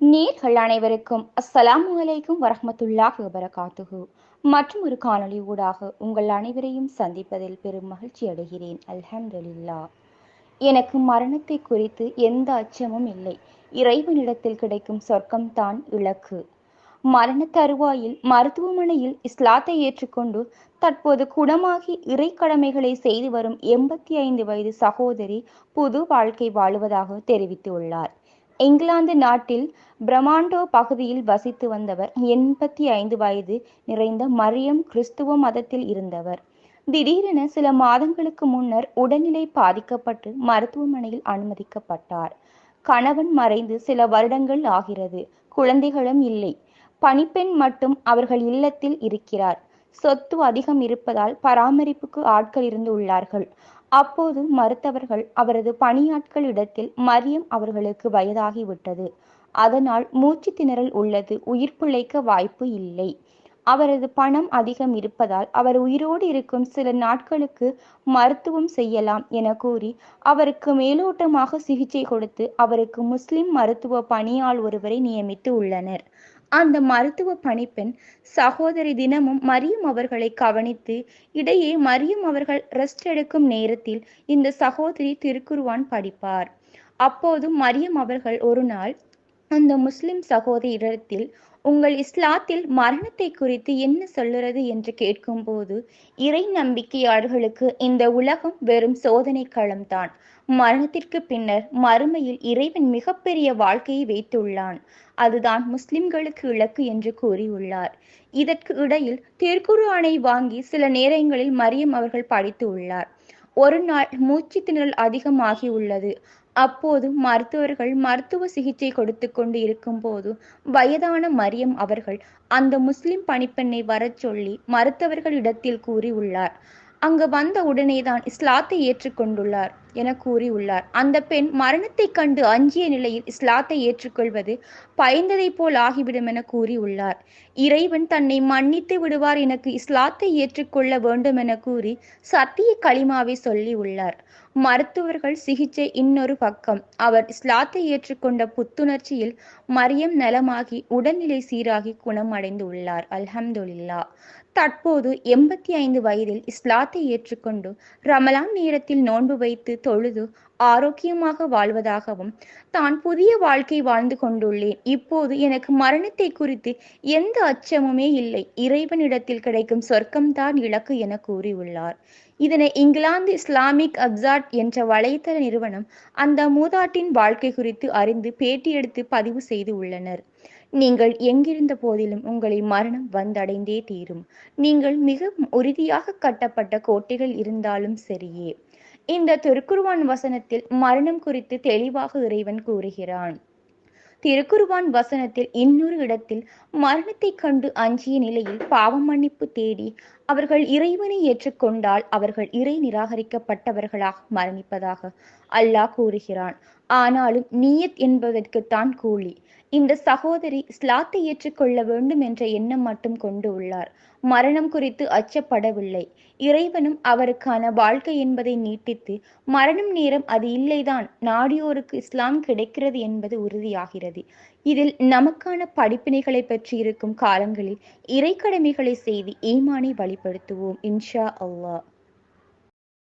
நேர்கள் அனைவருக்கும் அஸ்ஸலாமு வலைக்கும் வரமத்துல்லாஹ் வபரகாத்துகு மற்றும் ஒரு காணொளி ஊடாக உங்கள் அனைவரையும் சந்திப்பதில் பெரும் மகிழ்ச்சி அடைகிறேன். அல்ஹம்துலில்லா எனக்கு மரணத்தை குறித்து எந்த அச்சமும் இல்லை. இறைவனிடத்தில் கிடைக்கும் சொர்க்கம்தான் இலக்கு. மரண தருவாயில் மருத்துவமனையில் இஸ்லாத்தை ஏற்றுக்கொண்டு தற்போது குணமாகி இறை கடமைகளை செய்து வரும் எண்பத்தி ஐந்து வயது சகோதரி புது வாழ்க்கை வாழுவதாக தெரிவித்துள்ளார். இங்கிலாந்து நாட்டில் பிரமாண்டோ பகுதியில் வசித்து வந்தவர் எண்பத்தி ஐந்து வயது நிறைந்த மரியம் கிறிஸ்துவ மதத்தில் இருந்தவர். திடீரென சில மாதங்களுக்கு முன்னர் உடல்நிலை பாதிக்கப்பட்டு மருத்துவமனையில் அனுமதிக்கப்பட்டார். கணவன் மறைந்து சில வருடங்கள் ஆகிறது. குழந்தைகளும் இல்லை. பணிப்பெண் மட்டும் அவர்கள் இல்லத்தில் இருக்கிறார். சொத்து அதிகம் இருப்பதால் பராமரிப்புக்கு ஆட்கள் இருந்து உள்ளார்கள். அப்போது மருத்துவர்கள் அவரது பணியாட்கள் இடத்தில் மரியம் அவர்களுக்கு வயதாகிவிட்டது அதனால் மூச்சு திணறல் உள்ளது உயிர் பிழைக்க வாய்ப்பு இல்லை. அவரது பணம் அதிகம் இருப்பதால் அவர் உயிரோடு இருக்கும் சில நாட்களுக்கு மருத்துவம் செய்யலாம் என கூறி அவருக்கு மேலோட்டமாக சிகிச்சை கொடுத்து அவருக்கு முஸ்லிம் மருத்துவ பணியாள் ஒருவரை நியமித்து உள்ளனர். அந்த மருத்துவ பணிப்பெண் சகோதரி தினமும் மரியம் அவர்களை கவனித்து இடையே மரியம் அவர்கள் ரெஸ்ட் எடுக்கும் நேரத்தில் இந்த சகோதரி திருக்குருவான் படிப்பார். அப்போது மரியம் அவர்கள் ஒரு நாள் அந்த முஸ்லிம் சகோதரிடத்தில் உங்கள் இஸ்லாத்தில் மரணத்தை குறித்து என்ன சொல்லுறது என்று கேட்கும்போது இறை நம்பிக்கையாளர்களுக்கு இந்த உலகம் வெறும் சோதனை களம்தான் மரணத்திற்கு பின்னர் மறுமையில் இறைவன் மிகப்பெரிய வாழ்க்கையை வைத்துள்ளான். அதுதான் முஸ்லிம்களுக்கு இலக்கு என்று கூறியுள்ளார். இதற்கு இடையில் திருக்குர்ஆனை வாங்கி சில நேரங்களில் மரியம் அவர்கள் படித்து உள்ளார் ஒரு நாள் மூச்சு திணறல் அதிகமாகி உள்ளது அப்போது மருத்துவர்கள் மருத்துவ சிகிச்சை கொடுத்து கொண்டு இருக்கும் போது வயதான மரியம் அவர்கள் அந்த முஸ்லிம் பணிப்பெண்ணை வரச் சொல்லி மருத்துவர்களிடத்தில் கூறியுள்ளார். அங்கு வந்த உடனேதான் இஸ்லாத்தை ஏற்றுக்கொண்டுள்ளார். என கூறியுள்ளார். அந்த பெண் மரணத்தை கண்டு அஞ்சிய நிலையில் இஸ்லாத்தை ஏற்றுக்கொள்வது பயந்ததைப் போல் ஆகிவிடும் என கூறியுள்ளார். இறைவன் தன்னை மன்னித்து விடுவார் எனக்கு இஸ்லாத்தை ஏற்றுக்கொள்ள வேண்டும் என கூறி சத்திய களிமாவை சொல்லி உள்ளார் மருத்துவர்கள் சிகிச்சை இன்னொரு பக்கம். அவர் இஸ்லாத்தை ஏற்றுக்கொண்ட புத்துணர்ச்சியில் மரியம் நலமாகி உடல்நிலை சீராகி குணமடைந்து உள்ளார் அல்ஹம்துலில்லா தற்போது எண்பத்தி ஐந்து வயதில் இஸ்லாத்தை ஏற்றுக்கொண்டு ரமலான் நேரத்தில் நோன்பு வைத்து தொழுது ஆரோக்கியமாக வாழ்வதாகவும் தான் புதிய வாழ்க்கை வாழ்ந்து கொண்டுள்ளேன். இப்போது எனக்கு மரணத்தை குறித்து எந்த அச்சமுமே இல்லை. இறைவனிடத்தில் கிடைக்கும் சொர்க்கம்தான் இலக்கு என கூறியுள்ளார். இதனை இங்கிலாந்து இஸ்லாமிக் அப்சாட் என்ற வலைத்தள நிறுவனம் அந்த மூதாட்டின் வாழ்க்கை குறித்து அறிந்து பேட்டி எடுத்து பதிவு செய்து உள்ளனர். நீங்கள் எங்கிருந்த போதிலும் உங்களை மரணம் வந்தடைந்தே தீரும். நீங்கள் மிக உறுதியாக கட்டப்பட்ட கோட்டைகள் இருந்தாலும் சரியே. இந்த திருக்குருவான் வசனத்தில் மரணம் குறித்து தெளிவாக இறைவன் கூறுகிறான். திருக்குருவான் வசனத்தில் இன்னொரு இடத்தில் மரணத்தை கண்டு அஞ்சிய நிலையில் பாவ மன்னிப்பு தேடி அவர்கள் இறைவனை ஏற்றுக்கொண்டால் அவர்கள் இறை நிராகரிக்கப்பட்டவர்களாக மரணிப்பதாக அல்லாஹ் கூறுகிறான். ஆனாலும் நீயத் என்பதற்குத்தான் கூலி. இந்த சகோதரி ஸ்லாத்தை ஏற்றுக்கொள்ள வேண்டும் என்ற எண்ணம் மட்டும் கொண்டு உள்ளார். மரணம் குறித்து அச்சப்படவில்லை. இறைவனும் அவருக்கான வாழ்க்கை என்பதை நீட்டித்து மரணம் நேரம் அது இல்லைதான் நாடியோருக்கு இஸ்லாம் கிடைக்கிறது என்பது உறுதியாகிறது. இதில் நமக்கான படிப்பினைகளை பற்றி இருக்கும் காலங்களில் இறைக்கடமைகளை செய்து ஈமானை வழிபடுத்துவோம் இன்ஷா அல்லாஹ்.